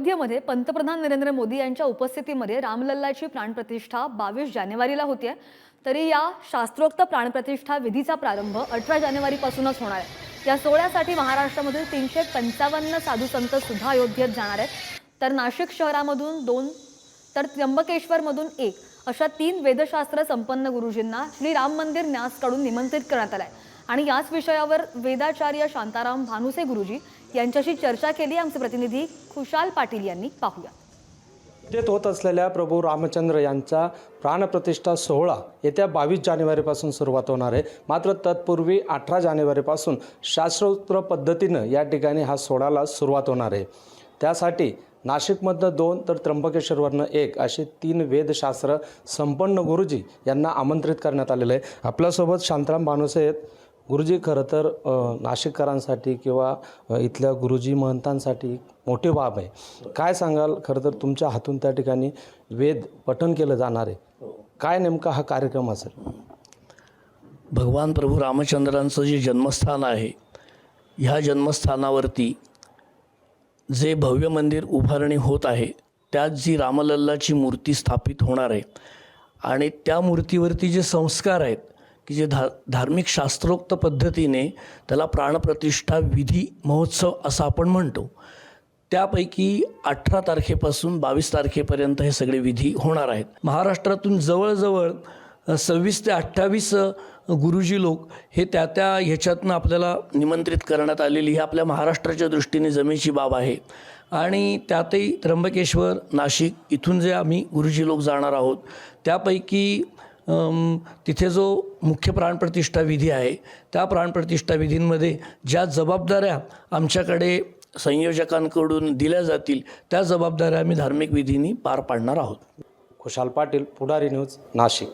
अयोध्येमध्ये पंतप्रधान नरेंद्र मोदी यांच्या उपस्थितीमध्ये रामलल्लाची प्राणप्रतिष्ठा बावीस जानेवारीला होतीये तरी या शास्त्रोक्त प्राणप्रतिष्ठा विधीचा प्रारंभ अठरा जानेवारीपासूनच होणार आहे. या सोहळ्यासाठी महाराष्ट्रामधील तीनशे पंचावन्न साधू संत सुद्धा अयोध्येत जाणार आहेत. तर नाशिक शहरामधून दोन तर त्र्यंबकेश्वरमधून एक अशा तीन वेदशास्त्र संपन्न गुरुजींना श्री राम मंदिर न्यासकडून निमंत्रित करण्यात आलं आहे आणि याच विषयावर वेदाचार्य शांताराम भानुसे गुरुजी यांच्याशी चर्चा केली. आमचे प्रतिनिधी खुशाल पाटील यांनी पाहूया अयोध्येत होत असलेल्या प्रभू रामचंद्र यांचा प्राणप्रतिष्ठा सोहळा येत्या बावीस जानेवारीपासून सुरुवात होणार आहे. मात्र तत्पूर्वी अठरा जानेवारीपासून शास्त्रोत्र पद्धतीनं या ठिकाणी हा सोहळ्याला सुरुवात होणार आहे. त्यासाठी नाशिकमधनं दोन तर त्र्यंबकेश्वरवरनं एक असे तीन वेदशास्त्र संपन्न गुरुजी यांना आमंत्रित करण्यात आलेलं आहे. आपल्यासोबत शांताराम भानुसे आहेत. गुरुजी खरं तर नाशिककरांसाठी किंवा इथल्या गुरुजी महंतांसाठी मोठी बाब आहे. काय सांगाल? खरं तर तुमच्या हातून त्या ठिकाणी वेद पठण केलं जाणार आहे. काय नेमका हा कार्यक्रम असेल? भगवान प्रभू रामचंद्रांचं जे जन्मस्थान आहे ह्या जन्मस्थानावरती जे भव्य मंदिर उभारणी होत आहे त्यात जी रामलल्लाची मूर्ती स्थापित होणार आहे आणि त्या मूर्तीवरती जे संस्कार आहेत की जे धा धार्मिक शास्त्रोक्त पद्धतीने त्याला प्राणप्रतिष्ठा विधी महोत्सव असं आपण म्हणतो. त्यापैकी अठरा तारखेपासून बावीस तारखेपर्यंत हे सगळे विधी होणार आहेत. महाराष्ट्रातून जवळजवळ सव्वीस ते अठ्ठावीस गुरुजी लोक हे त्या त्या ह्याच्यातनं आपल्याला निमंत्रित करण्यात आलेली ही आपल्या महाराष्ट्राच्या दृष्टीने जमेची बाब आहे. आणि त्यातही त्र्यंबकेश्वर नाशिक इथून जे आम्ही गुरुजी लोक जाणार आहोत त्यापैकी तिथे जो मुख्य प्राणप्रतिष्ठा विधी आहे त्या प्राणप्रतिष्ठा विधींमध्ये ज्या जबाबदाऱ्या आमच्याकडे संयोजकांकडून दिल्या जातील त्या जबाबदाऱ्या आम्ही धार्मिक विधींनी पार पाडणार आहोत. खुशाल पाटील पुढारी न्यूज नाशिक.